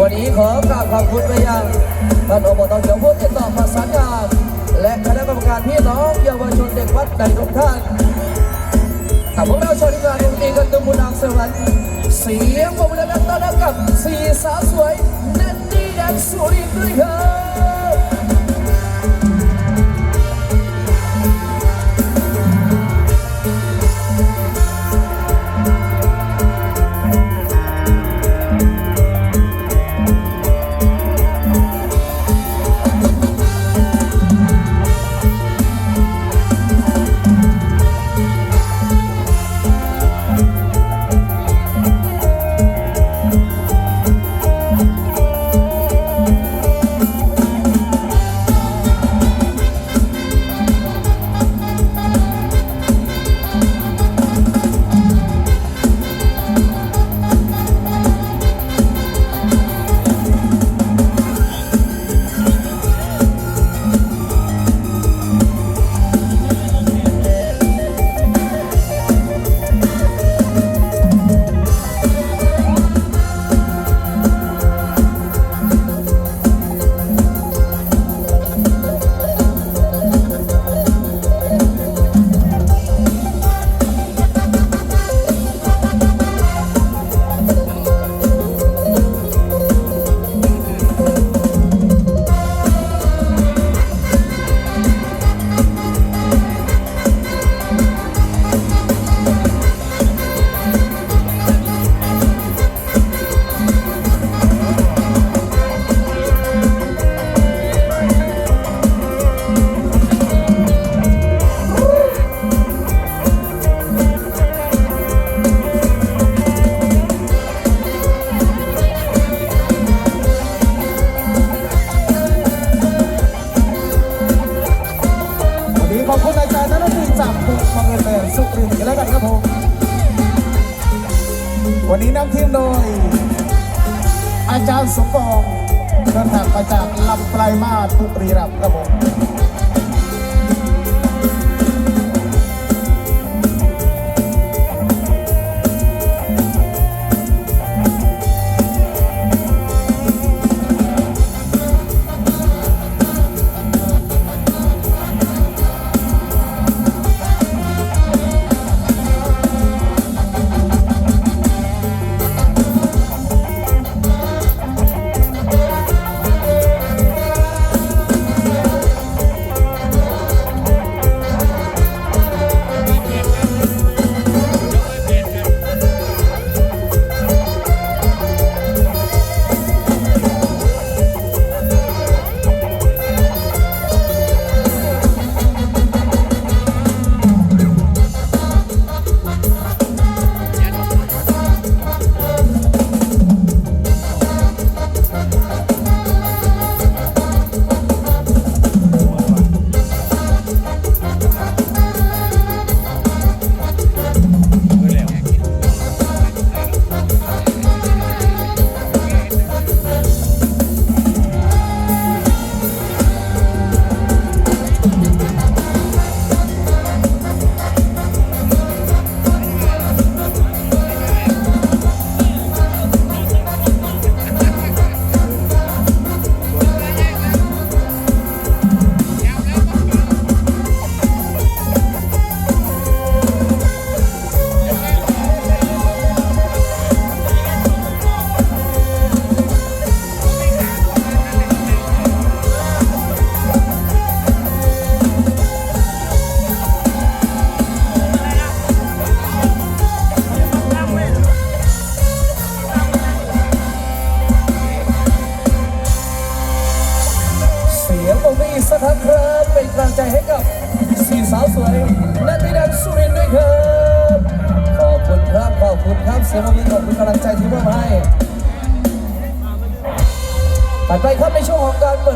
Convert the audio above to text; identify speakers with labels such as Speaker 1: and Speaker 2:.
Speaker 1: วันนี้ขอกราบขอบคุณไปยังท่านอบตเขียวพูดติดต่อประสานงานและคณะกรรมการพี่น้องเยาวชนเด็กวัดใดทุกท่านกับพวกเราชาวทีงานดนตรีกันตุมุนางสวรรค์เสียงปรบมือดังต้อนรับกับสีสาวสวยแนันนี่แดนสุรินทร์ด้วยครับ
Speaker 2: จารย์นักดนตรีจากวงมังเงินแบนสุรินกันแล้วกันครับผม วันนี้นำทีมโดย อาจารย์สมปองเดินทางมาจากลำปลายมาสุรีรัมย์ครับผม
Speaker 1: สถาครั้งครับ เป็นกำลังใจให้กับสี่สาวสวยนันที่แดนสุรินด้วยครับ ขอบคุณครับ ขอบคุณครับ เสียงมือขอบคุณกำลังใจที่มอบให้ต่อไปครับในช่วงของการเปิด